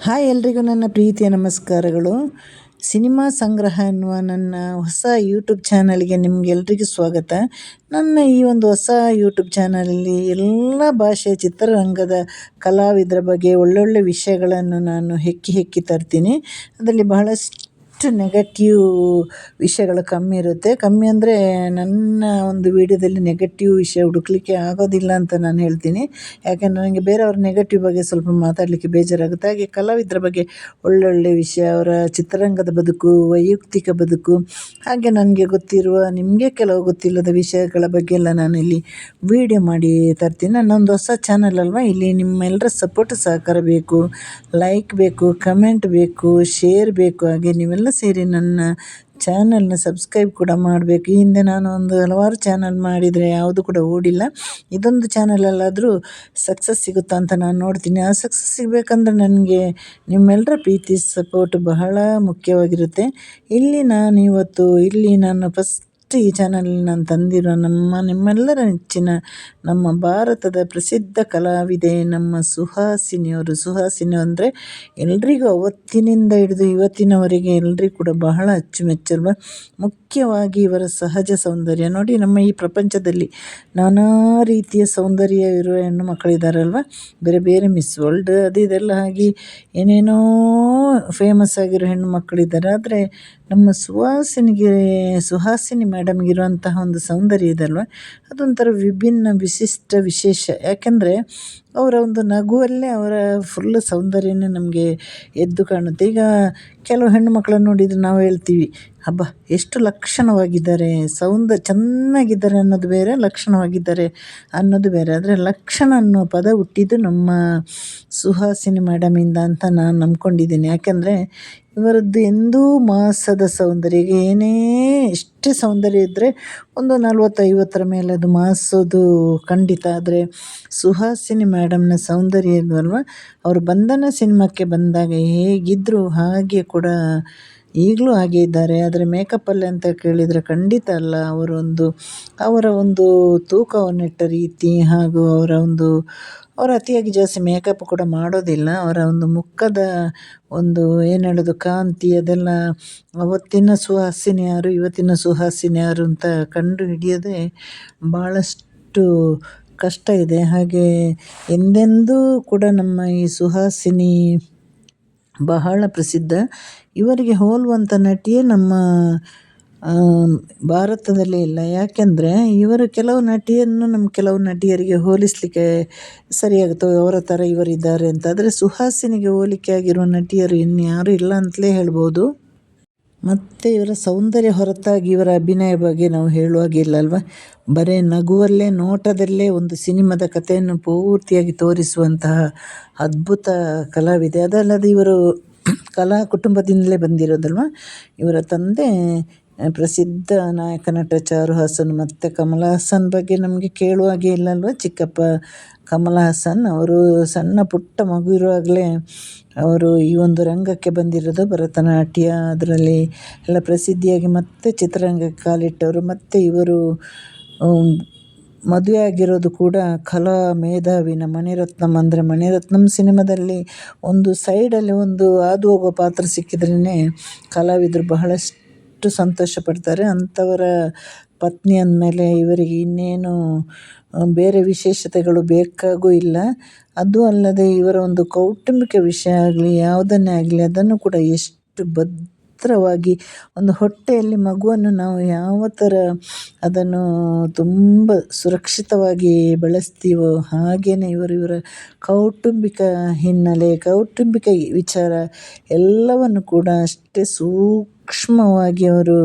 Hi ಎಲ್ರಿಗೂ ನನ್ನ ಪ್ರೀತಿಯ ನಮಸ್ಕಾರಗಳು. ಸಿನಿಮಾ ಸಂಗ್ರಹ ಎನ್ನುವ ನನ್ನ ಹೊಸ ಯೂಟ್ಯೂಬ್ ಚಾನಲ್ಗೆ ನಿಮಗೆಲ್ರಿಗೂ ಸ್ವಾಗತ. ನನ್ನ ಈ ಒಂದು ಹೊಸ ಯೂಟ್ಯೂಬ್ ಚಾನಲಲ್ಲಿ ಎಲ್ಲ ಭಾಷೆಯ ಚಿತ್ರರಂಗದ ಕಲಾವಿದರ ಬಗ್ಗೆ ಒಳ್ಳೊಳ್ಳೆ ವಿಷಯಗಳನ್ನು ನಾನು ಹೆಕ್ಕಿ ಹೆಕ್ಕಿ ತರ್ತೀನಿ. ಅದರಲ್ಲಿ ಬಹಳಷ್ಟು ನೆಗೆಟಿವ್ ವಿಷಯಗಳು ಕಮ್ಮಿ ಇರುತ್ತೆ. ಕಮ್ಮಿ ಅಂದರೆ ನನ್ನ ಒಂದು ವೀಡಿಯೋದಲ್ಲಿ ನೆಗೆಟಿವ್ ವಿಷಯ ಹುಡುಕಲಿಕ್ಕೆ ಆಗೋದಿಲ್ಲ ಅಂತ ನಾನು ಹೇಳ್ತೀನಿ. ಯಾಕೆಂದರೆ ನನಗೆ ಬೇರೆಯವ್ರ ನೆಗೆಟಿವ್ ಬಗ್ಗೆ ಸ್ವಲ್ಪ ಮಾತಾಡಲಿಕ್ಕೆ ಬೇಜಾರಾಗುತ್ತೆ. ಹಾಗೆ ಕಲಾವಿದರ ಬಗ್ಗೆ ಒಳ್ಳೊಳ್ಳೆ ವಿಷಯ, ಅವರ ಚಿತ್ರರಂಗದ ಬದುಕು, ವೈಯಕ್ತಿಕ ಬದುಕು, ಹಾಗೆ ನನಗೆ ಗೊತ್ತಿರುವ, ನಿಮಗೆ ಕೆಲವು ಗೊತ್ತಿಲ್ಲದ ವಿಷಯಗಳ ಬಗ್ಗೆ ಎಲ್ಲ ನಾನು ಇಲ್ಲಿ ವೀಡಿಯೋ ಮಾಡಿ ತರ್ತೀನಿ. ನನ್ನೊಂದು ಹೊಸ ಚಾನಲ್ ಅಲ್ವಾ? ಇಲ್ಲಿ ನಿಮ್ಮೆಲ್ಲರ ಸಪೋರ್ಟ್ ಸಹಕಾರ ಬೇಕು ಲೈಕ್ ಬೇಕು ಕಮೆಂಟ್ ಬೇಕು ಶೇರ್ ಬೇಕು. ಹಾಗೆ ನೀವೆಲ್ಲ ಸೇರಿ ನನ್ನ ಚಾನಲ್ನ ಸಬ್ಸ್ಕ್ರೈಬ್ ಕೂಡ ಮಾಡಬೇಕು. ಈ ಹಿಂದೆ ನಾನು ಒಂದು ಹಲವಾರು ಚಾನಲ್ ಮಾಡಿದರೆ ಯಾವುದು ಕೂಡ ಓಡಿಲ್ಲ. ಇದೊಂದು ಚಾನಲಲ್ಲಾದರೂ ಸಕ್ಸಸ್ ಸಿಗುತ್ತಾ ಅಂತ ನಾನು ನೋಡ್ತೀನಿ. ಆ ಸಕ್ಸಸ್ ಸಿಗಬೇಕಂದ್ರೆ ನನಗೆ ನಿಮ್ಮೆಲ್ಲರ ಪ್ರೀತಿ, ಸಪೋರ್ಟ್ ಬಹಳ ಮುಖ್ಯವಾಗಿರುತ್ತೆ. ಇಲ್ಲಿ ನಾನು ಇವತ್ತು, ಇಲ್ಲಿ ನಾನು ಫಸ್ಟ್ ಈ ಚಾನಲ್ ನಾನು ತಂದಿರೋ ನಮ್ಮ, ನಿಮ್ಮೆಲ್ಲರ ನೆಚ್ಚಿನ ನಮ್ಮ ಭಾರತದ ಪ್ರಸಿದ್ಧ ಕಲಾವಿದೆ, ನಮ್ಮ ಸುಹಾಸಿನಿಯವರು. ಸುಹಾಸಿನಿ ಅಂದರೆ ಎಲ್ರಿಗೂ ಅವತ್ತಿನಿಂದ ಹಿಡಿದು ಇವತ್ತಿನವರೆಗೆ ಎಲ್ಲರಿಗೂ ಕೂಡ ಬಹಳ ಅಚ್ಚುಮೆಚ್ಚಲ್ವ ಮುಖ್ಯವಾಗಿ ಇವರ ಸಹಜ ಸೌಂದರ್ಯ. ನೋಡಿ, ನಮ್ಮ ಈ ಪ್ರಪಂಚದಲ್ಲಿ ನಾನಾ ರೀತಿಯ ಸೌಂದರ್ಯ ಇರುವ ಹೆಣ್ಣು ಮಕ್ಕಳಿದ್ದಾರಲ್ವ ಬೇರೆ ಬೇರೆ ಮಿಸ್ ವರ್ಲ್ಡ್ ಅದು ಇದೆಲ್ಲ ಆಗಿ ಏನೇನೋ ಫೇಮಸ್ ಆಗಿರೋ ಹೆಣ್ಣು ಮಕ್ಕಳಿದ್ದಾರೆ ಆದರೆ ನಮ್ಮ ಸುಹಾಸಿನಿಗೆ, ಸುಹಾಸಿನಿ ಮೇಡಮ್ಗಿರುವಂತಹ ಒಂದು ಸೌಂದರ್ಯ ಇದಲ್ವ? ಅದೊಂಥರ ವಿಭಿನ್ನ ವಿಶಿಷ್ಟ ವಿಶೇಷ. ಯಾಕೆಂದರೆ ಅವರ ಒಂದು ನಗುವಲ್ಲೇ ಅವರ ಫುಲ್ ಸೌಂದರ್ಯನೇ ನಮಗೆ ಎದ್ದು ಕಾಣುತ್ತೆ. ಈಗ ಕೆಲವು ಹೆಣ್ಣು ಮಕ್ಕಳನ್ನು ನೋಡಿದರೆ ನಾವು ಹೇಳ್ತೀವಿ ಹಬ್ಬ ಎಷ್ಟು ಲಕ್ಷಣವಾಗಿದ್ದಾರೆ, ಸೌಂದ, ಚೆನ್ನಾಗಿದ್ದಾರೆ ಅನ್ನೋದು ಬೇರೆ, ಲಕ್ಷಣವಾಗಿದ್ದಾರೆ ಅನ್ನೋದು ಬೇರೆ. ಆದರೆ ಲಕ್ಷಣ ಅನ್ನೋ ಪದ ಹುಟ್ಟಿದ್ದು ನಮ್ಮ ಸುಹಾಸಿನಿ ಮೇಡಮಿಂದ ಅಂತ ನಾನು ನಂಬ್ಕೊಂಡಿದ್ದೀನಿ. ಯಾಕೆಂದರೆ ಇವರದ್ದು ಎಂದೂ ಮಾಸದ ಸೌಂದರ್ಯ ಏನೇ ಎಷ್ಟೇ ಸೌಂದರ್ಯ ಇದ್ದರೆ ಒಂದು ನಲ್ವತ್ತು ಐವತ್ತರ ಮೇಲೆ ಅದು ಮಾಸೋದು ಖಂಡಿತ. ಆದರೆ ಸುಹಾಸಿನಿ ಮೇಡಮ್ನ ಸೌಂದರ್ಯ ಇಲ್ವಲ್ವ? ಅವರು ಬಂಧನ ಸಿನಿಮಾಕ್ಕೆ ಬಂದಾಗ ಹೇಗಿದ್ದರು ಹಾಗೆ ಕೂಡ ಈಗಲೂ ಹಾಗೆ ಇದ್ದಾರೆ. ಆದರೆ ಮೇಕಪ್ಪಲ್ಲಿ ಅಂತ ಕೇಳಿದರೆ ಖಂಡಿತ ಅಲ್ಲ. ಅವರೊಂದು, ಅವರ ಒಂದು ತೂಕವನ್ನಿಟ್ಟ ರೀತಿ ಹಾಗೂ ಅವರ ಒಂದು ಅವರು ಅತಿಯಾಗಿ ಜಾಸ್ತಿ ಮೇಕಪ್ ಕೂಡ ಮಾಡೋದಿಲ್ಲ. ಅವರ ಒಂದು ಮುಖದ ಒಂದು ಏನು ಹೇಳೋದು, ಕಾಂತಿ ಅದೆಲ್ಲ ಅವತ್ತಿನ ಸುಹಾಸಿನಿ ಯಾರು, ಇವತ್ತಿನ ಸುಹಾಸಿನಿ ಯಾರು ಅಂತ ಕಂಡು ಹಿಡಿಯೋದೇ ಭಾಳಷ್ಟು ಕಷ್ಟ ಇದೆ. ಹಾಗೆ ಎಂದೆಂದೂ ಕೂಡ ನಮ್ಮ ಈ ಸುಹಾಸಿನಿ ಬಹಳ ಪ್ರಸಿದ್ಧ. ಇವರಿಗೆ ಹೋಲುವಂಥ ನಟಿಯೇ ನಮ್ಮ ಭಾರತದಲ್ಲಿ ಇಲ್ಲ. ಯಾಕೆಂದರೆ ಇವರು ಕೆಲವು ನಟಿಯನ್ನು ನಮ್ಮ ಕೆಲವು ನಟಿಯರಿಗೆ ಹೋಲಿಸಲಿಕ್ಕೆ ಸರಿಯಾಗುತ್ತೆ, ಅವರ ಥರ ಇವರಿದ್ದಾರೆ ಅಂತ. ಆದರೆ ಸುಹಾಸಿನಿಗೆ ಹೋಲಿಕೆ ಆಗಿರುವ ನಟಿಯರು ಇನ್ಯಾರೂ ಇಲ್ಲ ಅಂತಲೇ ಹೇಳ್ಬೋದು. ಮತ್ತು ಇವರ ಸೌಂದರ್ಯ ಹೊರತಾಗಿ ಇವರ ಅಭಿನಯ ಬಗ್ಗೆ ನಾವು ಹೇಳುವಾಗಿಲ್ಲ ಅಲ್ವಾ? ಬರೀ ನಗುವಲ್ಲೇ, ನೋಟದಲ್ಲೇ ಒಂದು ಸಿನಿಮಾದ ಕಥೆಯನ್ನು ಪೂರ್ತಿಯಾಗಿ ತೋರಿಸುವಂತಹ ಅದ್ಭುತ ಕಲಾವಿದೆ. ಅದಲ್ಲದೆ ಇವರು ಕಲಾ ಕುಟುಂಬದಿಂದಲೇ ಬಂದಿರೋದಲ್ವ? ಇವರ ತಂದೆ ಪ್ರಸಿದ್ಧ ನಾಯಕ, ನಟ ಚಾರು ಹಾಸನ್ ಮತ್ತು ಕಮಲ ಹಾಸನ್ ಬಗ್ಗೆ ನಮಗೆ ಕೇಳುವಾಗೆ ಹಾಗೆ ಇಲ್ಲಲ್ವ ಚಿಕ್ಕಪ್ಪ? ಕಮಲ ಹಾಸನ್ ಅವರು ಸಣ್ಣ ಪುಟ್ಟ ಮಗು ಇರುವಾಗಲೇ ಅವರು ಈ ಒಂದು ರಂಗಕ್ಕೆ ಬಂದಿರೋದು ಭರತನಾಟ್ಯ. ಅದರಲ್ಲಿ ಎಲ್ಲ ಪ್ರಸಿದ್ಧಿಯಾಗಿ ಮತ್ತೆ ಚಿತ್ರರಂಗಕ್ಕೆ ಕಾಲಿಟ್ಟವರು. ಮತ್ತು ಇವರು ಮದುವೆ ಆಗಿರೋದು ಕೂಡ ಕಲಾ ಮೇಧಾವಿನ ಮಣಿರತ್ನಂ, ಅಂದರೆ ಮಣಿರತ್ನಂ ಸಿನಿಮಾದಲ್ಲಿ ಒಂದು ಸೈಡಲ್ಲಿ ಒಂದು ಹಾದು ಹೋಗೋ ಪಾತ್ರ ಸಿಕ್ಕಿದ್ರೇ ಕಲಾವಿದರು ಬಹಳಷ್ಟು ಸಂತೋಷ ಪಡ್ತಾರೆ. ಅಂಥವರ ಪತ್ನಿ ಅಂದಮೇಲೆ ಇವರಿಗೆ ಇನ್ನೇನು ಬೇರೆ ವಿಶೇಷತೆಗಳು ಬೇಕಾಗೂ ಇಲ್ಲ. ಅದು ಅಲ್ಲದೆ ಇವರ ಒಂದು ಕೌಟುಂಬಿಕ ವಿಷಯ ಆಗಲಿ, ಯಾವುದನ್ನೇ ಆಗಲಿ, ಅದನ್ನು ಕೂಡ ಎಷ್ಟು ಭದ್ರವಾಗಿ ಒಂದು ಹೊಟ್ಟೆಯಲ್ಲಿ ಮಗುವನ್ನು ನಾವು ಯಾವ ಥರ ಅದನ್ನು ತುಂಬ ಸುರಕ್ಷಿತವಾಗಿ ಬಳಸ್ತೀವೋ ಹಾಗೆಯೇ ಇವರು ಇವರ ಕೌಟುಂಬಿಕ ಹಿನ್ನೆಲೆ, ಕೌಟುಂಬಿಕ ವಿಚಾರ ಎಲ್ಲವನ್ನು ಕೂಡ ಅಷ್ಟೇ ಸೂಕ್ಷ್ಮವಾಗಿ ಅವರು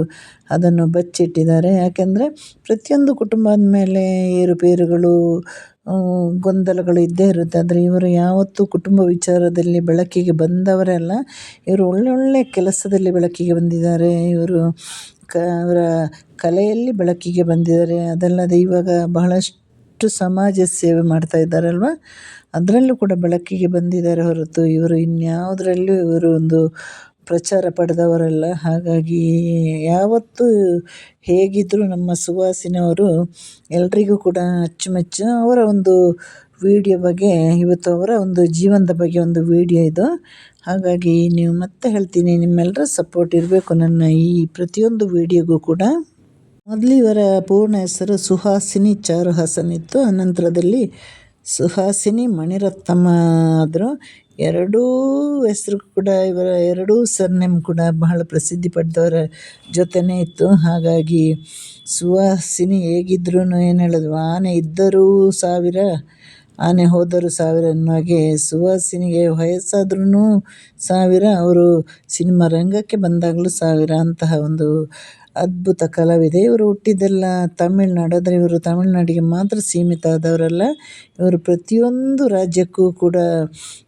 ಅದನ್ನು ಬಚ್ಚಿಟ್ಟಿದ್ದಾರೆ. ಯಾಕೆಂದರೆ ಪ್ರತಿಯೊಂದು ಕುಟುಂಬದ ಮೇಲೆ ಏರುಪೇರುಗಳು ಗೊಂದಲಗಳು ಇದ್ದೇ ಇರುತ್ತೆ. ಆದರೆ ಇವರು ಯಾವತ್ತೂ ಕುಟುಂಬ ವಿಚಾರದಲ್ಲಿ ಬೆಳಕಿಗೆ ಬಂದವರೇ ಅಲ್ಲ, ಇವರು ಒಳ್ಳೊಳ್ಳೆ ಕೆಲಸದಲ್ಲಿ ಬೆಳಕಿಗೆ ಬಂದಿದ್ದಾರೆ. ಇವರು ಕ, ಅವರ ಕಲೆಯಲ್ಲಿ ಬೆಳಕಿಗೆ ಬಂದಿದ್ದಾರೆ. ಅದಲ್ಲದೆ ಇವಾಗ ಬಹಳಷ್ಟು ಸಮಾಜ ಸೇವೆ ಮಾಡ್ತಾ ಇದ್ದಾರಲ್ವ? ಅದರಲ್ಲೂ ಕೂಡ ಬೆಳಕಿಗೆ ಬಂದಿದ್ದಾರೆ ಹೊರತು ಇವರು ಇನ್ಯಾವುದರಲ್ಲೂ ಇವರು ಒಂದು ಪ್ರಚಾರ ಪಡೆದವರಲ್ಲ. ಹಾಗಾಗಿ ಯಾವತ್ತೂ ಹೇಗಿದ್ದರೂ ನಮ್ಮ ಸುಹಾಸಿನಿ ಅವರು ಎಲ್ರಿಗೂ ಕೂಡ ಅಚ್ಚುಮೆಚ್ಚು. ಅವರ ಒಂದು ವಿಡಿಯೋ ಬಗ್ಗೆ, ಇವತ್ತು ಅವರ ಒಂದು ಜೀವನದ ಬಗ್ಗೆ ಒಂದು ವಿಡಿಯೋ ಇದು. ಹಾಗಾಗಿ ನೀವು ಮತ್ತೆ ಹೇಳ್ತೀನಿ ನಿಮ್ಮೆಲ್ಲರ ಸಪೋರ್ಟ್ ಇರಬೇಕು ನನ್ನ ಈ ಪ್ರತಿಯೊಂದು ವಿಡಿಯೋಗೂ ಕೂಡ. ಮೊದಲು ಇವರ ಪೂರ್ಣ ಹೆಸರು ಸುಹಾಸಿನಿ ಚಾರುಹಾಸನ್ ಇತ್ತು. ಅನಂತರದಲ್ಲಿ ಸುಹಾಸಿನಿ ಮಣಿರತ್ನಮ್ಮ ಆದರು. ಎರಡೂ ಹೆಸರು ಕೂಡ, ಇವರ ಎರಡೂ ಸರ್ನೇಮ್ ಕೂಡ ಬಹಳ ಪ್ರಸಿದ್ಧಿ ಪಡೆದವರ ಜೊತೆನೇ ಇತ್ತು. ಹಾಗಾಗಿ ಸುವಾಸಿನಿ ಹೇಗಿದ್ರೂ ಏನು ಹೇಳೋದು, ಆನೆ ಇದ್ದರೂ ಸಾವಿರ, ಆನೆ ಹೋದರು ಸಾವಿರ ಅನ್ನೋ ಹಾಗೆ ಸುವಾಸಿನಿಗೆ ವಯಸ್ಸಾದ್ರೂ ಸಾವಿರ, ಅವರು ಸಿನಿಮಾ ರಂಗಕ್ಕೆ ಬಂದಾಗಲೂ ಸಾವಿರ ಅಂತಹ ಒಂದು ಅದ್ಭುತ ಕಲಾವಿದೆ. ಇವರು ಹುಟ್ಟಿದ್ದೆಲ್ಲ ತಮಿಳ್ನಾಡು. ಆದರೆ ಇವರು ತಮಿಳ್ನಾಡಿಗೆ ಮಾತ್ರ ಸೀಮಿತ ಆದವರಲ್ಲ ಇವರು ಪ್ರತಿಯೊಂದು ರಾಜ್ಯಕ್ಕೂ ಕೂಡ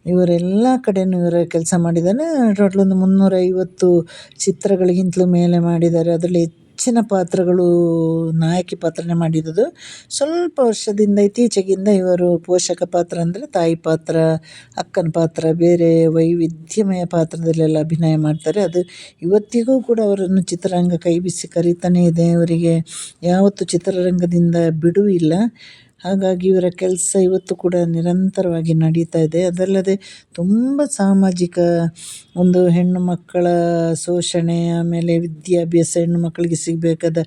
ಇವರೆಲ್ಲ ಕಡೆಯೂ ಇವರ ಕೆಲಸ ಮಾಡಿದ್ದಾರೆ ಟೋಟಲ್ ಒಂದು ಮುನ್ನೂರೈವತ್ತು ಚಿತ್ರಗಳಿಗಿಂತಲೂ ಮೇಲೆ ಮಾಡಿದ್ದಾರೆ. ಅದರಲ್ಲಿ ಹೆಚ್ಚಿನ ಪಾತ್ರಗಳು ನಾಯಕಿ ಪಾತ್ರನೇ ಮಾಡಿರೋದು ಸ್ವಲ್ಪ ವರ್ಷದಿಂದ ಇತ್ತೀಚೆಗಿಂದ ಇವರು ಪೋಷಕ ಪಾತ್ರ ಅಂದರೆ ತಾಯಿ ಪಾತ್ರ, ಅಕ್ಕನ ಪಾತ್ರ, ಬೇರೆ ವೈವಿಧ್ಯಮಯ ಪಾತ್ರದಲ್ಲೆಲ್ಲ ಅಭಿನಯ ಮಾಡ್ತಾರೆ. ಅದು ಇವತ್ತಿಗೂ ಕೂಡ ಅವರನ್ನು ಚಿತ್ರರಂಗ ಕೈ ಬಿಸಿ ಕರೀತಾನೇ ಇದೆ. ಅವರಿಗೆ ಯಾವತ್ತೂ ಚಿತ್ರರಂಗದಿಂದ ಬಿಡುವಿಲ್ಲ. ಹಾಗಾಗಿ ಇವರ ಕೆಲಸ ಇವತ್ತು ಕೂಡ ನಿರಂತರವಾಗಿ ನಡೀತಾ ಇದೆ. ಅದಲ್ಲದೆ ತುಂಬ ಸಾಮಾಜಿಕ ಒಂದು ಹೆಣ್ಣು ಮಕ್ಕಳ ಶೋಷಣೆ, ಆಮೇಲೆ ವಿದ್ಯಾಭ್ಯಾಸ, ಹೆಣ್ಣು ಮಕ್ಕಳಿಗೆ ಸಿಗಬೇಕಾದ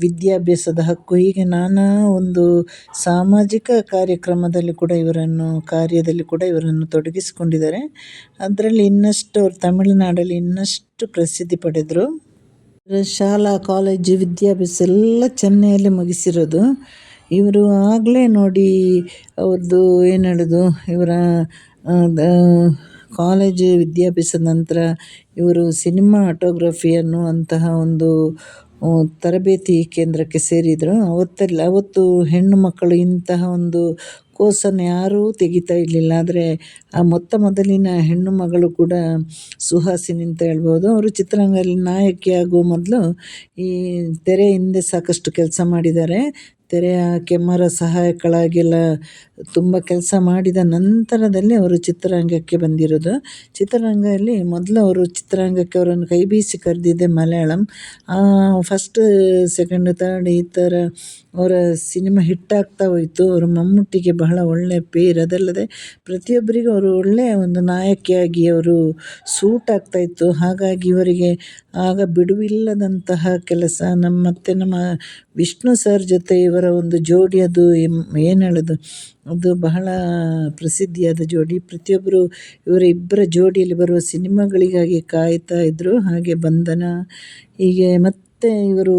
ವಿದ್ಯಾಭ್ಯಾಸದ ಹಕ್ಕು, ಹೀಗೆ ನಾನಾ ಒಂದು ಸಾಮಾಜಿಕ ಕಾರ್ಯಕ್ರಮದಲ್ಲಿ ಕೂಡ ಇವರನ್ನು, ಕಾರ್ಯದಲ್ಲಿ ಕೂಡ ಇವರನ್ನು ತೊಡಗಿಸಿಕೊಂಡಿದ್ದಾರೆ. ಅದರಲ್ಲಿ ಇನ್ನಷ್ಟು ಅವರು ತಮಿಳುನಾಡಲ್ಲಿ ಇನ್ನಷ್ಟು ಪ್ರಸಿದ್ಧಿ ಪಡೆದರು. ಶಾಲಾ, ಕಾಲೇಜು, ವಿದ್ಯಾಭ್ಯಾಸ ಎಲ್ಲ ಚೆನ್ನೈಯಲ್ಲಿ ಮುಗಿಸಿರೋದು. ಇವರು ಆಗಲೇ ನೋಡಿ ಅವ್ರದ್ದು ಏನು ಹೇಳೋದು? ಇವರ ಕಾಲೇಜು ವಿದ್ಯಾಭ್ಯಾಸದ ನಂತರ ಇವರು ಸಿನಿಮಾ ಆಟೋಗ್ರಫಿ ಅನ್ನುವಂತಹ ಒಂದು ತರಬೇತಿ ಕೇಂದ್ರಕ್ಕೆ ಸೇರಿದರು. ಅವತ್ತಲ್ಲಿ, ಅವತ್ತು ಹೆಣ್ಣು ಮಕ್ಕಳು ಇಂತಹ ಒಂದು ಕೋರ್ಸನ್ನು ಯಾರೂ ತೆಗಿತಾ ಇರಲಿಲ್ಲ. ಆದರೆ ಆ ಮೊತ್ತ ಮೊದಲಿನ ಹೆಣ್ಣು ಮಗಳು ಕೂಡ ಸುಹಾಸಿನಿ ಅಂತ ಹೇಳ್ಬೋದು. ಅವರು ಚಿತ್ರರಂಗದಲ್ಲಿ ನಾಯಕಿ ಆಗುವ ಮೊದಲು ಈ ತೆರೆ ಹಿಂದೆ ಸಾಕಷ್ಟು ಕೆಲಸ ಮಾಡಿದ್ದಾರೆ. ತೆರೆಯ ಕೆಮ್ಮರ ಸಹಾಯಕಳಾಗೆಲ್ಲ ತುಂಬ ಕೆಲಸ ಮಾಡಿದ ನಂತರದಲ್ಲಿ ಅವರು ಚಿತ್ರರಂಗಕ್ಕೆ ಬಂದಿರೋದು. ಚಿತ್ರರಂಗದಲ್ಲಿ ಮೊದಲು ಅವರು ಚಿತ್ರರಂಗಕ್ಕೆ ಅವರನ್ನು ಕೈ ಬೀಸಿ ಕರೆದಿದ್ದೆ ಮಲಯಾಳಂ. ಫಸ್ಟ್ ಸೆಕೆಂಡ್ ತರ್ಡ್ ಈ ಥರ ಅವರ ಸಿನಿಮಾ ಹಿಟ್ಟಾಗ್ತಾ ಹೋಯಿತು. ಅವರು ಮಮ್ಮೂಟಿಗೆ ಬಹಳ ಒಳ್ಳೆಯ ಪೇರ್. ಅದಲ್ಲದೆ ಪ್ರತಿಯೊಬ್ಬರಿಗೂ ಅವರು ಒಳ್ಳೆಯ ಒಂದು ನಾಯಕಿಯಾಗಿ ಅವರು ಸೂಟ್ ಆಗ್ತಾಯಿತ್ತು ಹಾಗಾಗಿ ಇವರಿಗೆ ಆಗ ಬಿಡುವಿಲ್ಲದಂತಹ ಕೆಲಸ. ನಮ್ಮ ಮತ್ತು ನಮ್ಮ ವಿಷ್ಣು ಸರ್ ಜೊತೆ ಇವರ ಒಂದು ಜೋಡಿ ಅದು ಏನು ಹೇಳೋದು? ಅದು ಬಹಳ ಪ್ರಸಿದ್ಧಿಯಾದ ಜೋಡಿ. ಪ್ರತಿಯೊಬ್ಬರು ಇವರ ಇಬ್ಬರ ಜೋಡಿಯಲ್ಲಿ ಬರುವ ಸಿನಿಮಾಗಳಿಗಾಗಿ ಕಾಯ್ತಾ ಇದ್ದರು ಹಾಗೆ ಬಂಧನ, ಹೀಗೆ ಮತ್ತು ಇವರು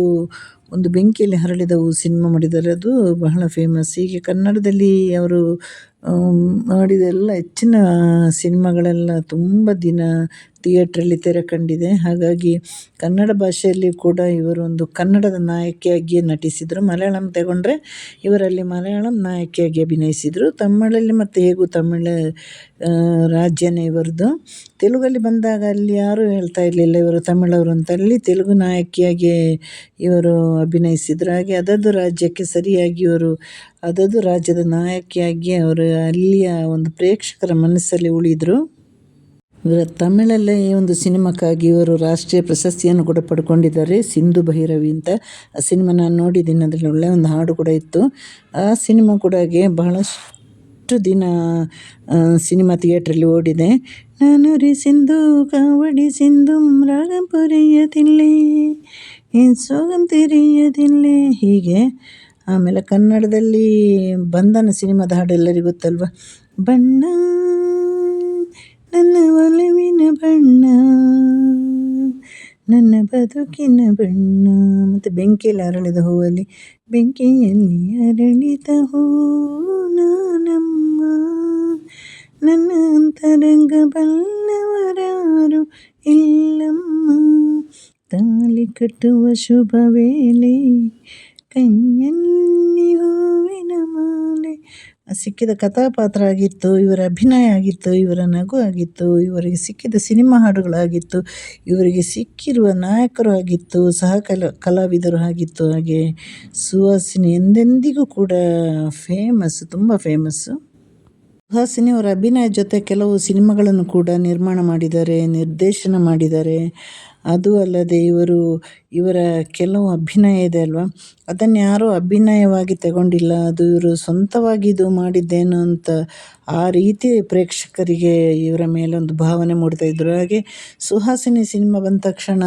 ಒಂದು ಬೆಂಕಿಯಲ್ಲಿ ಹರಳಿದವು ಸಿನಿಮಾ ಮಾಡಿದ್ದಾರೆ. ಅದು ಬಹಳ ಫೇಮಸ್ ಹೀಗೆ ಕನ್ನಡದಲ್ಲಿ ಅವರು ಮಾಡಿದ ಎಲ್ಲ ಹೆಚ್ಚಿನ ಸಿನಿಮಾಗಳೆಲ್ಲ ತುಂಬ ದಿನ ಥಿಯೇಟ್ರಲ್ಲಿ ತೆರೆ ಕಂಡಿದೆ ಹಾಗಾಗಿ ಕನ್ನಡ ಭಾಷೆಯಲ್ಲಿ ಕೂಡ ಇವರು ಒಂದು ಕನ್ನಡದ ನಾಯಕಿಯಾಗಿಯೇ ನಟಿಸಿದರು. ಮಲಯಾಳಂ ತಗೊಂಡ್ರೆ ಇವರಲ್ಲಿ ಮಲಯಾಳಂ ನಾಯಕಿಯಾಗಿ ಅಭಿನಯಿಸಿದರು. ತಮಿಳಲ್ಲಿ ಮತ್ತು ಹೇಗೂ ತಮಿಳ ರಾಜ್ಯನೇ ಇವರದು ತೆಲುಗಲ್ಲಿ ಬಂದಾಗ ಅಲ್ಲಿ ಯಾರೂ ಹೇಳ್ತಾ ಇರಲಿಲ್ಲ ಇವರು ತಮಿಳವರು ಅಂತ ಅಲ್ಲಿ ತೆಲುಗು ನಾಯಕಿಯಾಗಿ ಇವರು ಅಭಿನಯಿಸಿದರು. ಹಾಗೆ ಅದದು ರಾಜ್ಯಕ್ಕೆ ಸರಿಯಾಗಿ ಇವರು ಅದದು ರಾಜ್ಯದ ನಾಯಕಿಯಾಗಿ ಅವರು ಅಲ್ಲಿಯ ಒಂದು ಪ್ರೇಕ್ಷಕರ ಮನಸ್ಸಲ್ಲಿ ಉಳಿದರು. ಇವರ ತಮಿಳಲ್ಲೇ ಈ ಒಂದು ಸಿನಿಮಾಕ್ಕಾಗಿ ಇವರು ರಾಷ್ಟ್ರೀಯ ಪ್ರಶಸ್ತಿಯನ್ನು ಕೂಡ ಪಡ್ಕೊಂಡಿದ್ದಾರೆ, ಸಿಂಧು ಭೈರವಿ ಅಂತ. ಆ ಸಿನಿಮಾ ನಾನು ನೋಡಿದ್ದೀನಿ, ಅದರಲ್ಲಿ ಒಳ್ಳೆಯ ಒಂದು ಹಾಡು ಕೂಡ ಇತ್ತು. ಆ ಸಿನಿಮಾ ಕೂಡ ಬಹಳಷ್ಟು ದಿನ ಸಿನಿಮಾ ಥಿಯೇಟ್ರಲ್ಲಿ ಓಡಿದೆ. ನಾನು ರೀ ಸಿಂಧು, ಕಾವಡಿ ಸಿಂಧು ರಾಗ ಪೊರೆಯದಿಲ್ಲೆ ಸೋಗಂ ಹೀಗೆ ಆಮೇಲೆ ಕನ್ನಡದಲ್ಲಿ ಬಂಧನ ಸಿನಿಮಾದ ಹಾಡು ಎಲ್ಲರಿಗೂ ಗೊತ್ತಲ್ವ? ಬಣ್ಣ, ನನ್ನ ಒಲವಿನ ಬಣ್ಣ, ನನ್ನ ಬದುಕಿನ ಬಣ್ಣ. ಮತ್ತು ಬೆಂಕಿಯಲ್ಲಿ ಅರಳಿದ ಹೂವಲ್ಲಿ, ಬೆಂಕಿಯಲ್ಲಿ ಅರಳಿದ ಹೂ ನಾನಮ್ಮ. ನನ್ನ ಅಂತರಂಗ ಬಲ್ಲವರಾರು ಇಲ್ಲಮ್ಮ. ತಾಲಿ ಕಟ್ಟುವ ಶುಭ ವೇಳೆ ಕೈಯಲ್ಲಿ ಹೂವಿನ ಮಾಲೆ. ಸಿಕ್ಕಿದ ಕಥಾಪಾತ್ರ ಆಗಿತ್ತು ಇವರ ಅಭಿನಯ ಆಗಿತ್ತು, ಇವರ ನಗು ಆಗಿತ್ತು, ಇವರಿಗೆ ಸಿಕ್ಕಿದ ಸಿನಿಮಾ ಹಾಡುಗಳಾಗಿತ್ತು ಇವರಿಗೆ ಸಿಕ್ಕಿರುವ ನಾಯಕರು ಆಗಿತ್ತು, ಸಹ ಕಲ, ಕಲಾವಿದರು ಆಗಿತ್ತು. ಹಾಗೆ ಸುಹಾಸಿನಿ ಎಂದೆಂದಿಗೂ ಕೂಡ ಫೇಮಸ್ ತುಂಬ ಫೇಮಸ್ಸು ಸುಹಾಸಿನಿ ಅವರ ಅಭಿನಯ ಜೊತೆ ಕೆಲವು ಸಿನಿಮಾಗಳನ್ನು ಕೂಡ ನಿರ್ಮಾಣ ಮಾಡಿದ್ದಾರೆ, ನಿರ್ದೇಶನ ಮಾಡಿದ್ದಾರೆ. ಅದು ಅಲ್ಲದೆ ಇವರು, ಇವರ ಕೆಲವು ಅಭಿನಯ ಇದೆ ಅಲ್ವಾ? ಅದನ್ನು ಯಾರೂ ಅಭಿನಯವಾಗಿ ತಗೊಂಡಿಲ್ಲ. ಅದು ಇವರು ಸ್ವಂತವಾಗಿ ಇದು ಮಾಡಿದ್ದೇನೋ ಅಂತ ಆ ರೀತಿ ಪ್ರೇಕ್ಷಕರಿಗೆ ಇವರ ಮೇಲೆ ಒಂದು ಭಾವನೆ ಮೂಡ್ತಾ ಇದ್ದರು ಹಾಗೆ ಸುಹಾಸಿನಿ ಸಿನಿಮಾ ಬಂದ ತಕ್ಷಣ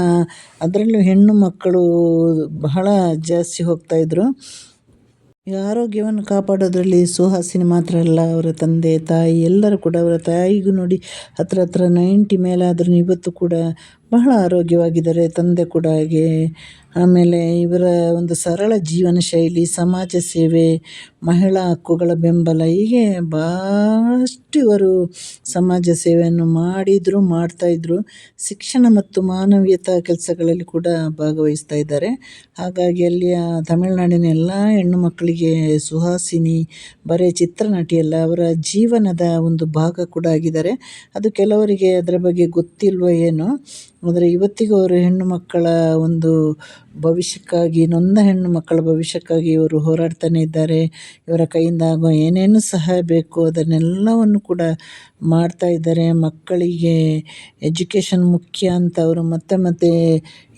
ಅದರಲ್ಲೂ ಹೆಣ್ಣು ಮಕ್ಕಳು ಬಹಳ ಜಾಸ್ತಿ ಹೋಗ್ತಾಯಿದ್ರು ಆರೋಗ್ಯವನ್ನು ಕಾಪಾಡೋದ್ರಲ್ಲಿ ಸುಹಾಸಿನಿ ಮಾತ್ರ ಅಲ್ಲ, ಅವರ ತಂದೆ, ತಾಯಿ ಎಲ್ಲರೂ ಕೂಡ ಅವರ ತಾಯಿಗೂ ನೋಡಿ ಹತ್ರ ಹತ್ರ ನೈಂಟಿ ಮೇಲಾದ್ರೂ ಇವತ್ತು ಕೂಡ ಬಹಳ ಆರೋಗ್ಯವಾಗಿದ್ದಾರೆ ತಂದೆ ಕೂಡ ಹಾಗೆ. ಆಮೇಲೆ ಇವರ ಒಂದು ಸರಳ ಜೀವನ ಶೈಲಿ, ಸಮಾಜ ಸೇವೆ, ಮಹಿಳಾ ಹಕ್ಕುಗಳ ಬೆಂಬಲ, ಹೀಗೆ ಭಾಳಷ್ಟು ಇವರು ಸಮಾಜ ಸೇವೆಯನ್ನು ಮಾಡಿದರು ಮಾಡ್ತಾಯಿದ್ರು ಶಿಕ್ಷಣ ಮತ್ತು ಮಾನವೀಯತಾ ಕೆಲಸಗಳಲ್ಲಿ ಕೂಡ ಭಾಗವಹಿಸ್ತಾ ಇದ್ದಾರೆ. ಹಾಗಾಗಿ ಅಲ್ಲಿಯ ತಮಿಳುನಾಡಿನ ಎಲ್ಲ ಹೆಣ್ಣು ಮಕ್ಕಳಿಗೆ ಸುಹಾಸಿನಿ, ಬರೀ ಚಿತ್ರನಟಿಯಲ್ಲ ಅವರ ಜೀವನದ ಒಂದು ಭಾಗ ಕೂಡ ಆಗಿದ್ದಾರೆ. ಅದು ಕೆಲವರಿಗೆ ಅದರ ಬಗ್ಗೆ ಗೊತ್ತಿಲ್ವೋ ಏನೋ. ಆದರೆ ಇವತ್ತಿಗೂ ಅವರು ಹೆಣ್ಣು ಮಕ್ಕಳ ಒಂದು ಭವಿಷ್ಯಕ್ಕಾಗಿ, ನೊಂದ ಹೆಣ್ಣು ಮಕ್ಕಳ ಭವಿಷ್ಯಕ್ಕಾಗಿ ಇವರು ಹೋರಾಡ್ತಾನೆ ಇದ್ದಾರೆ. ಇವರ ಕೈಯಿಂದ ಆಗುವ ಏನೇನು ಸಹಾಯ ಬೇಕು ಅದನ್ನೆಲ್ಲವನ್ನು ಕೂಡ ಮಾಡ್ತಾ ಇದ್ದಾರೆ. ಮಕ್ಕಳಿಗೆ ಎಜುಕೇಷನ್ ಮುಖ್ಯ ಅಂತ ಅವರು ಮತ್ತೆ ಮತ್ತೆ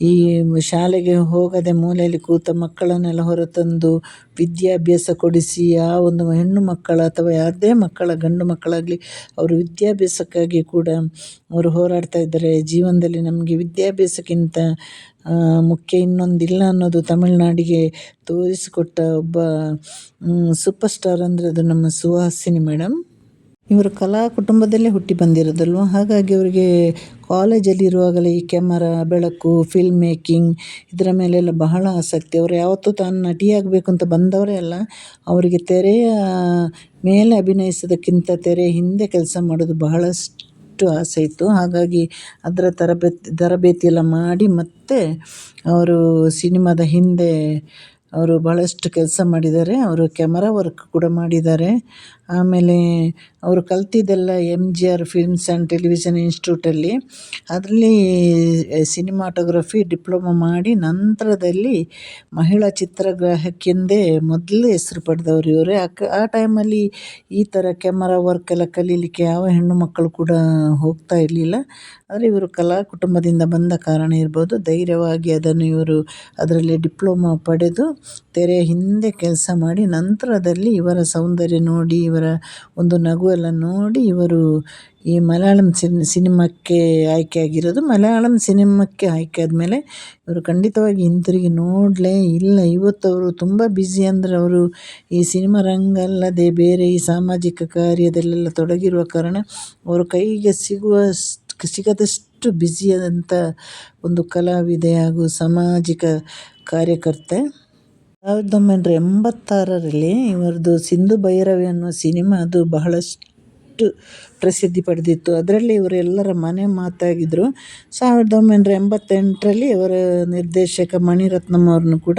ಈ ಶಾಲೆಗೆ ಹೋಗದೆ ಮೂಲೆಯಲ್ಲಿ ಕೂತ ಮಕ್ಕಳನ್ನೆಲ್ಲ ಹೊರತಂದು ವಿದ್ಯಾಭ್ಯಾಸ ಕೊಡಿಸಿ, ಆ ಒಂದು ಹೆಣ್ಣು ಮಕ್ಕಳ ಅಥವಾ ಯಾವುದೇ ಮಕ್ಕಳ, ಗಂಡು ಮಕ್ಕಳಾಗಲಿ ಅವರು ವಿದ್ಯಾಭ್ಯಾಸಕ್ಕಾಗಿ ಕೂಡ ಅವರು ಹೋರಾಡ್ತಾ ಇದ್ದಾರೆ. ಜೀವನದಲ್ಲಿ ನಮಗೆ ವಿದ್ಯಾಭ್ಯಾಸಕ್ಕಿಂತ ಮುಖ್ಯ ಇನ್ನೊಂದಿಲ್ಲ ಅನ್ನೋದು ತಮಿಳುನಾಡಿಗೆ ತೋರಿಸಿಕೊಟ್ಟ ಒಬ್ಬ ಸೂಪರ್ ಸ್ಟಾರ್ ಅಂದರೆ ಅದು ನಮ್ಮ ಸುಹಾಸಿನಿ ಮೇಡಮ್ ಇವರು ಕಲಾ ಕುಟುಂಬದಲ್ಲೇ ಹುಟ್ಟಿ ಬಂದಿರೋದಲ್ವ? ಹಾಗಾಗಿ ಅವರಿಗೆ ಕಾಲೇಜಲ್ಲಿರುವಾಗಲೇ ಈ ಕ್ಯಾಮರಾ ಬೆಳಕು ಫಿಲ್ಮ್ ಮೇಕಿಂಗ್ ಇದರ ಮೇಲೆಲ್ಲ ಬಹಳ ಆಸಕ್ತಿ. ಅವರು ಯಾವತ್ತೂ ತಾನು ನಟಿಯಾಗಬೇಕು ಅಂತ ಬಂದವರೇ ಅಲ್ಲ, ಅವರಿಗೆ ತೆರೆಯ ಮೇಲೆ ಅಭಿನಯಿಸೋದಕ್ಕಿಂತ ತೆರೆ ಹಿಂದೆ ಕೆಲಸ ಮಾಡೋದು ಬಹಳಷ್ಟು ಆಸೆ ಇತ್ತು. ಹಾಗಾಗಿ ಅದರ ತರಬೇತಿ ತರಬೇತಿ ಎಲ್ಲ ಮಾಡಿ ಮತ್ತೆ ಅವರು ಸಿನಿಮಾದ ಹಿಂದೆ ಅವರು ಭಾಳಷ್ಟು ಕೆಲಸ ಮಾಡಿದ್ದಾರೆ. ಅವರು ಕ್ಯಾಮರಾ ವರ್ಕ್ ಕೂಡ ಮಾಡಿದ್ದಾರೆ. ಆಮೇಲೆ ಅವರು ಕಲ್ತಿದ್ದೆಲ್ಲ M G R films and television ಇನ್ಸ್ಟಿಟ್ಯೂಟಲ್ಲಿ. ಅದರಲ್ಲಿ ಸಿನಿಮಾಟೋಗ್ರಫಿ ಡಿಪ್ಲೊಮೊ ಮಾಡಿ ನಂತರದಲ್ಲಿ ಮಹಿಳಾ ಚಿತ್ರಗ್ರಾಹಕಿಯೆಂದೇ ಮೊದಲು ಹೆಸರು ಪಡೆದವರು ಇವರೇ. ಆ ಟೈಮಲ್ಲಿ ಈ ಥರ ಕ್ಯಾಮರಾ ವರ್ಕ್ ಎಲ್ಲ ಕಲೀಲಿಕ್ಕೆ ಯಾವ ಹೆಣ್ಣು ಮಕ್ಕಳು ಕೂಡ ಹೋಗ್ತಾ ಇರಲಿಲ್ಲ. ಆದರೆ ಇವರು ಕಲಾ ಕುಟುಂಬದಿಂದ ಬಂದ ಕಾರಣ ಇರ್ಬೋದು. ಧೈರ್ಯವಾಗಿ ಅದನ್ನು ಇವರು ಅದರಲ್ಲಿ ಡಿಪ್ಲೊಮೊ ಪಡೆದು ತೆರೆ ಹಿಂದೆ ಕೆಲಸ ಮಾಡಿ ನಂತರದಲ್ಲಿ ಇವರ ಸೌಂದರ್ಯ ನೋಡಿ ಇವರ ಒಂದು ನಗು ಎಲ್ಲ ನೋಡಿ ಇವರು ಈ ಮಲಯಾಳಂ ಸಿನ್, ಸಿನಿಮಾಕ್ಕೆ ಆಯ್ಕೆಯಾಗಿರೋದು ಮಲಯಾಳಂ ಸಿನಿಮಾಕ್ಕೆ ಆಯ್ಕೆ ಆದಮೇಲೆ ಇವರು ಖಂಡಿತವಾಗಿ ಹಿಂತಿರುಗಿ ನೋಡಲೇ ಇಲ್ಲ. ಇವತ್ತು ಅವರು ತುಂಬ ಬ್ಯುಸಿ ಅಂದರೆ ಅವರು ಈ ಸಿನಿಮಾ ರಂಗ ಅಲ್ಲದೆ ಬೇರೆ ಈ ಸಾಮಾಜಿಕ ಕಾರ್ಯದಲ್ಲೆಲ್ಲ ತೊಡಗಿರುವ ಕಾರಣ ಅವರು ಕೈಗೆ ಸಿಗುವಷ್ಟು, ಸಿಗದಷ್ಟು ಬ್ಯುಸಿಯಾದಂಥ ಒಂದು ಕಲಾವಿದೆ ಹಾಗೂ ಸಾಮಾಜಿಕ ಕಾರ್ಯಕರ್ತೆ. ಸಾವಿರದ ಒಂಬೈನೂರ ಎಂಬತ್ತಾರರಲ್ಲಿ ಇವರದು ಸಿಂಧು ಭೈರವಿ ಅನ್ನೋ ಸಿನಿಮಾ ಅದು ಬಹಳಷ್ಟು ಪ್ರಸಿದ್ಧಿ ಪಡೆದಿತ್ತು. ಅದರಲ್ಲಿ ಇವರೆಲ್ಲರ ಮನೆ ಮಾತಾಗಿದ್ದರು ಸಾವಿರದ ಒಂಬೈನೂರ ಎಂಬತ್ತೆಂಟರಲ್ಲಿ ಇವರ ನಿರ್ದೇಶಕ ಮಣಿರತ್ನಂ ಅವ್ರನ್ನು ಕೂಡ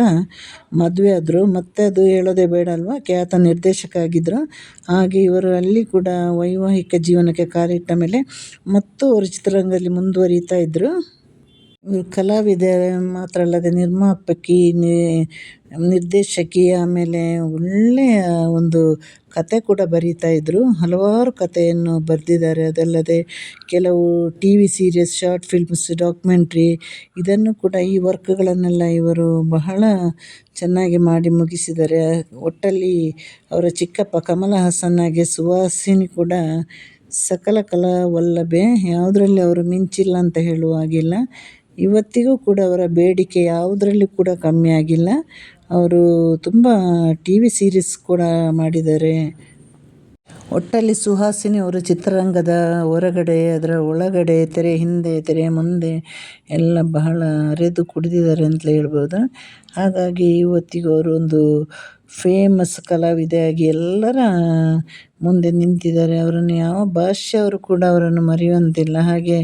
ಮದುವೆ ಆದರು. ಮತ್ತು ಅದು ಹೇಳೋದೇ ಬೇಡ ಅಲ್ವಾ? ಖ್ಯಾತ ನಿರ್ದೇಶಕ ಆಗಿದ್ದರು ಹಾಗೆ ಇವರು ಅಲ್ಲಿ ಕೂಡ ವೈವಾಹಿಕ ಜೀವನಕ್ಕೆ ಕಾಲಿಟ್ಟ ಮೇಲೆ ಮತ್ತು ಅವರು ಚಿತ್ರರಂಗದಲ್ಲಿ ಮುಂದುವರಿತಾ ಇದ್ದರು ಕಲಾವಿದೆ ಮಾತ್ರ ಅಲ್ಲದೆ ನಿರ್ಮಾಪಕಿ ನಿರ್ದೇಶಕಿ, ಆಮೇಲೆ ಒಳ್ಳೆಯ ಒಂದು ಕತೆ ಕೂಡ ಬರೀತಾ ಇದ್ದರು ಹಲವಾರು ಕತೆಯನ್ನು ಬರೆದಿದ್ದಾರೆ. ಅದಲ್ಲದೆ ಕೆಲವು T V serious short films, documentary, ಇದನ್ನು ಕೂಡ ಈ ವರ್ಕ್ಗಳನ್ನೆಲ್ಲ ಇವರು ಬಹಳ ಚೆನ್ನಾಗಿ ಮಾಡಿ ಮುಗಿಸಿದ್ದಾರೆ. ಒಟ್ಟಲ್ಲಿ ಅವರ ಚಿಕ್ಕಪ್ಪ ಕಮಲ ಹಾಸನ್ನಾಗೆ ಸುಹಾಸಿನಿ ಕೂಡ ಸಕಲ ಕಲಾ ವಲ್ಲಭೆ. ಯಾವುದರಲ್ಲಿ ಅವರು ಮಿಂಚಿಲ್ಲ ಅಂತ ಹೇಳುವ ಹಾಗಿಲ್ಲ. ಇವತ್ತಿಗೂ ಕೂಡ ಅವರ ಬೇಡಿಕೆ ಯಾವುದರಲ್ಲಿ ಕೂಡ ಕಮ್ಮಿ ಆಗಿಲ್ಲ. ಅವರು ತುಂಬ ಟಿ ವಿ ಸೀರೀಸ್ ಕೂಡ ಮಾಡಿದ್ದಾರೆ. ಒಟ್ಟಲ್ಲಿ ಸುಹಾಸಿನಿ ಅವರು ಚಿತ್ರರಂಗದ ಹೊರಗಡೆ, ಅದರ ಒಳಗಡೆ, ತೆರೆ ಹಿಂದೆ, ತೆರೆ ಮುಂದೆ ಎಲ್ಲ ಬಹಳ ಅರೆದು ಕುಡಿದಿದ್ದಾರೆ ಅಂತಲೇ ಹೇಳ್ಬೋದು? ಹಾಗಾಗಿ ಇವತ್ತಿಗೂ ಅವರು ಒಂದು ಫೇಮಸ್ ಕಲಾವಿದೆಯಾಗಿ ಎಲ್ಲರ ಮುಂದೆ ನಿಂತಿದ್ದಾರೆ. ಅವರನ್ನು ಯಾವ ಭಾಷೆಯವರು ಕೂಡ ಅವರನ್ನು ಮರೆಯುವಂತಿಲ್ಲ. ಹಾಗೆ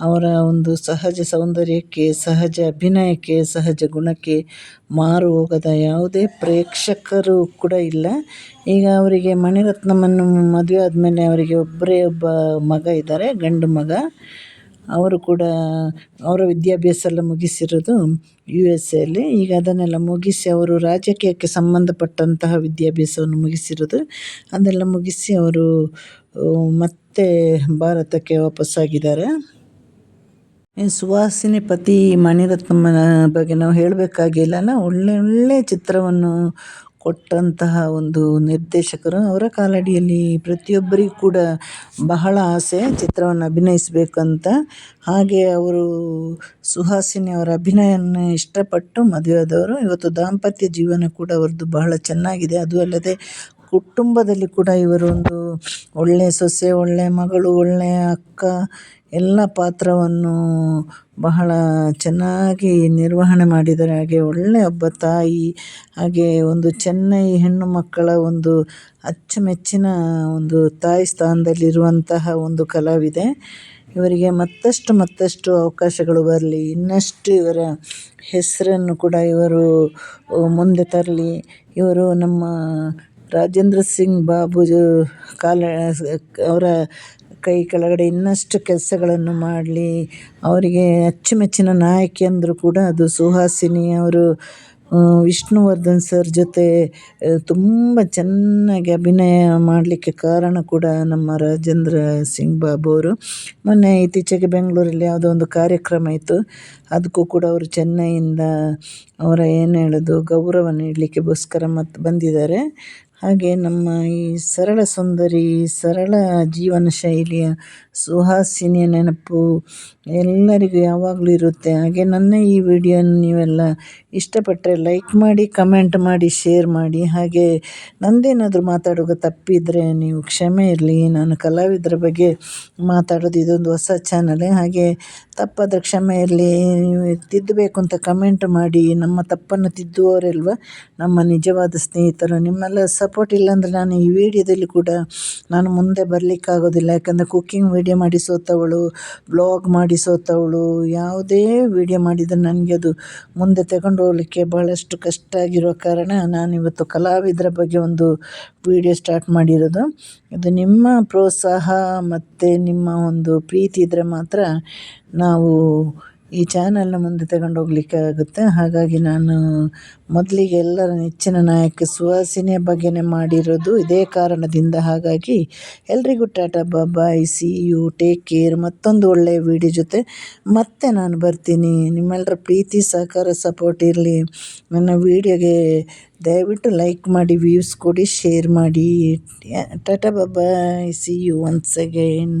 ಅವರ ಒಂದು ಸಹಜ ಸೌಂದರ್ಯಕ್ಕೆ, ಸಹಜ ಅಭಿನಯಕ್ಕೆ, ಸಹಜ ಗುಣಕ್ಕೆ ಮಾರು ಹೋಗದ ಯಾವುದೇ ಪ್ರೇಕ್ಷಕರು ಕೂಡ ಇಲ್ಲ. ಈಗ ಅವರಿಗೆ ಮಣಿರತ್ನಮ್ಮನ್ನು ಮದುವೆ ಆದಮೇಲೆ ಅವರಿಗೆ ಒಬ್ಬರೇ ಒಬ್ಬ ಮಗ ಇದ್ದಾರೆ, ಗಂಡು ಮಗ. ಅವರು ಕೂಡ ಅವರ ವಿದ್ಯಾಭ್ಯಾಸ ಎಲ್ಲ ಮುಗಿಸಿರೋದು ಯು ಎಸ್ ಎಲ್ಲಿ ಈಗ ಅದನ್ನೆಲ್ಲ ಮುಗಿಸಿ ಅವರು ರಾಜಕೀಯಕ್ಕೆ ಸಂಬಂಧಪಟ್ಟಂತಹ ವಿದ್ಯಾಭ್ಯಾಸವನ್ನು ಮುಗಿಸಿರೋದು. ಅದೆಲ್ಲ ಮುಗಿಸಿ ಅವರು ಮತ್ತೆ ಭಾರತಕ್ಕೆ ವಾಪಸ್ಸಾಗಿದ್ದಾರೆ. ಸುವಾಸಿನಿ ಪತಿ ಮಣಿರತ್ನಮ್ಮನ ಬಗ್ಗೆ ನಾವು ಹೇಳಬೇಕಾಗಿಲ್ಲ. ಒಳ್ಳೆ ಒಳ್ಳೆಯ ಚಿತ್ರವನ್ನು ಕೊಟ್ಟಂತಹ ಒಂದು ನಿರ್ದೇಶಕರು. ಅವರ ಕಾಲಡಿಯಲ್ಲಿ ಪ್ರತಿಯೊಬ್ಬರಿಗೂ ಕೂಡ ಬಹಳ ಆಸೆ ಚಿತ್ರವನ್ನು ಅಭಿನಯಿಸಬೇಕಂತ. ಹಾಗೆ ಅವರು ಸುಹಾಸಿನಿ ಅವರ ಅಭಿನಯವನ್ನು ಇಷ್ಟಪಟ್ಟು ಮದುವೆಯಾದವರು ಇವತ್ತು ದಾಂಪತ್ಯ ಜೀವನ ಕೂಡ ಅವರದ್ದು ಬಹಳ ಚೆನ್ನಾಗಿದೆ. ಅದು ಅಲ್ಲದೆ ಕುಟುಂಬದಲ್ಲಿ ಕೂಡ ಇವರು ಒಂದು ಒಳ್ಳೆಯ ಸೊಸೆ ಒಳ್ಳೆಯ ಮಗಳು ಒಳ್ಳೆಯ ಅಕ್ಕ ಎಲ್ಲ ಪಾತ್ರವನ್ನು ಬಹಳ ಚೆನ್ನಾಗಿ ನಿರ್ವಹಣೆ ಮಾಡಿದ್ದಾರೆ. ಹಾಗೆ ಒಳ್ಳೆಯ ಒಬ್ಬ ತಾಯಿ, ಹಾಗೆ ಒಂದು ಚೆನ್ನೈ ಹೆಣ್ಣು ಮಕ್ಕಳ ಒಂದು ಅಚ್ಚುಮೆಚ್ಚಿನ ಒಂದು ತಾಯಿ ಸ್ಥಾನದಲ್ಲಿರುವಂತಹ ಒಂದು ಕಲಾವಿದೆ. ಇವರಿಗೆ ಮತ್ತಷ್ಟು ಮತ್ತಷ್ಟು ಅವಕಾಶಗಳು ಬರಲಿ. ಇನ್ನಷ್ಟು ಇವರ ಹೆಸರನ್ನು ಕೂಡ ಇವರು ಮುಂದೆ ತರಲಿ. ಇವರು ನಮ್ಮ ರಾಜೇಂದ್ರ ಸಿಂಗ್ ಬಾಬು ಕಾಲ, ಅವರ ಕೈ ಕೆಳಗಡೆ ಇನ್ನಷ್ಟು ಕೆಲಸಗಳನ್ನು ಮಾಡಲಿ. ಅವರಿಗೆ ಅಚ್ಚುಮೆಚ್ಚಿನ ನಾಯಕಿ ಅಂದರೂ ಕೂಡ ಅದು ಸುಹಾಸಿನಿ ಅವರು. ವಿಷ್ಣುವರ್ಧನ್ ಸರ್ ಜೊತೆ ತುಂಬ ಚೆನ್ನಾಗಿ ಅಭಿನಯ ಮಾಡಲಿಕ್ಕೆ ಕಾರಣ ಕೂಡ ನಮ್ಮ ರಾಜೇಂದ್ರ ಸಿಂಗ್ ಬಾಬು ಅವರು. ಮೊನ್ನೆ ಇತ್ತೀಚೆಗೆ ಬೆಂಗಳೂರಲ್ಲಿ ಯಾವುದೋ ಒಂದು ಕಾರ್ಯಕ್ರಮ ಇತ್ತು. ಅದಕ್ಕೂ ಕೂಡ ಅವರು ಚೆನ್ನೈಯಿಂದ ಅವರ ಏನು ಹೇಳೋದು, ಗೌರವ ನೀಡಲಿಕ್ಕೋಸ್ಕರ ಮತ್ತು ಬಂದಿದ್ದಾರೆ. ಹಾಗೆ ನಮ್ಮ ಈ ಸರಳ ಸುಂದರಿ ಸರಳ ಜೀವನ ಶೈಲಿಯ ಸುಹಾಸಿನಿಯ ನೆನಪು ಎಲ್ಲರಿಗೂ ಯಾವಾಗಲೂ ಇರುತ್ತೆ. ಹಾಗೆ ನನ್ನ ಈ ವಿಡಿಯೋನ ನೀವೆಲ್ಲ ಇಷ್ಟಪಟ್ಟರೆ ಲೈಕ್ ಮಾಡಿ, ಕಮೆಂಟ್ ಮಾಡಿ, ಶೇರ್ ಮಾಡಿ. ಹಾಗೆ ನಂದೇನಾದರೂ ಮಾತಾಡುವಾಗ ತಪ್ಪಿದರೆ ನೀವು ಕ್ಷಮೆ ಇರಲಿ. ನಾನು ಕಲಾವಿದರ ಬಗ್ಗೆ ಮಾತಾಡೋದು ಇದೊಂದು ಹೊಸ ಚಾನಲೇ ಹಾಗೆ ತಪ್ಪಾದರೆ ಕ್ಷಮೆ ಇರಲಿ. ನೀವು ತಿದ್ದಬೇಕು ಅಂತ ಕಮೆಂಟ್ ಮಾಡಿ. ನಮ್ಮ ತಪ್ಪನ್ನು ತಿದ್ದುವವರಲ್ವ? ನಮ್ಮ ನಿಜವಾದ ಸ್ನೇಹಿತರು. ನಿಮ್ಮೆಲ್ಲ ಸಪೋರ್ಟ್ ಇಲ್ಲಾಂದರೆ ನಾನು ಈ ವಿಡಿಯೋದಲ್ಲಿ ಕೂಡ ನಾನು ಮುಂದೆ ಬರಲಿಕ್ಕಾಗೋದಿಲ್ಲ. ಯಾಕಂದರೆ ಕುಕ್ಕಿಂಗ್ ವಿಡಿಯೋ ಮಾಡಿ ಸೋತವಳು ಬ್ಲಾಗ್ ಮಾಡಿ ಸೋತವಳು ಯಾವುದೇ ವಿಡಿಯೋ ಮಾಡಿದರೆ ನನಗೆ ಅದು ಮುಂದೆ ತಗೊಂಡು ಹೋಗಲಿಕ್ಕೆ ಬಹಳಷ್ಟು ಕಷ್ಟ ಆಗಿರೋ ಕಾರಣ ನಾನಿವತ್ತು ಕಲಾವಿದರ ಬಗ್ಗೆ ಒಂದು ವಿಡಿಯೋ ಸ್ಟಾರ್ಟ್ ಮಾಡಿರೋದು. ಇದು ನಿಮ್ಮ ಪ್ರೋತ್ಸಾಹ ಮತ್ತು ನಿಮ್ಮ ಒಂದು ಪ್ರೀತಿ ಇದ್ದರೆ ಮಾತ್ರ ನಾವು ಈ ಚಾನಲ್ನ ಮುಂದೆ ತಗೊಂಡು ಹೋಗ್ಲಿಕ್ಕೆ ಆಗುತ್ತೆ. ಹಾಗಾಗಿ ನಾನು ಮೊದಲಿಗೆ ಎಲ್ಲರ ನೆಚ್ಚಿನ ನಾಯಕ ಸುಹಾಸಿನಿಯ ಬಗ್ಗೆನೇ ಮಾಡಿರೋದು ಇದೇ ಕಾರಣದಿಂದ. ಹಾಗಾಗಿ ಎಲ್ರಿಗೂ tata bye see you take care ಮತ್ತೊಂದು ಒಳ್ಳೆಯ ವಿಡಿಯೋ ಜೊತೆ ಮತ್ತೆ ನಾನು ಬರ್ತೀನಿ. ನಿಮ್ಮೆಲ್ಲರ ಪ್ರೀತಿ, ಸಹಕಾರ ಸಪೋರ್ಟ್ ಇರಲಿ. ನನ್ನ ವಿಡಿಯೋಗೆ ದಯವಿಟ್ಟು ಲೈಕ್ ಮಾಡಿ ವ್ಯೂಸ್ ಕೊಡಿ ಶೇರ್ ಮಾಡಿ. Tata bye see you once again